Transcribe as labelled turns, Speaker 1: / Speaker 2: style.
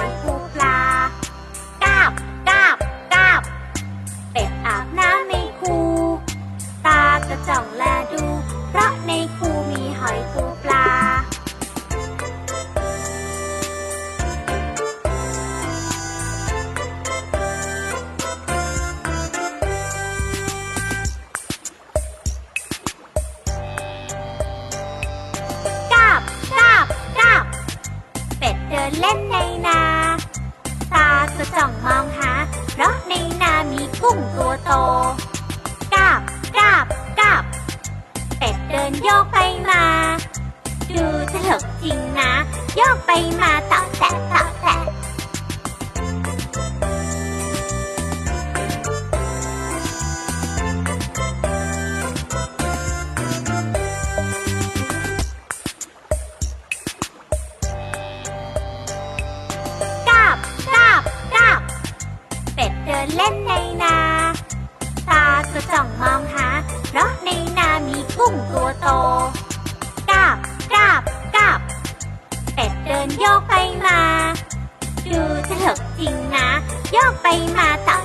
Speaker 1: อยปูปลาก้าบก้าบก้าบเป็ดอาบน้ำในคูตาจะจ้องแลดู เพราะในคูมีหอยปูปลา กาบกาบกาบเป็ดเดินเล่นใน สะจ้องมองหา เพราะในนามีกุ้งตัวโตกาบกาบกาบเป็ดเดินโยกไปมา ดูตลกจริงนะ โยกไปมาต เล่นในนา ตาจะจ้องมองหา เพราะในนามีกุ้งตัวโตกาบกาบกาบเป็ดเดินโยกไปมา ดูตลกจริงนะ โยกไปมาเต่อ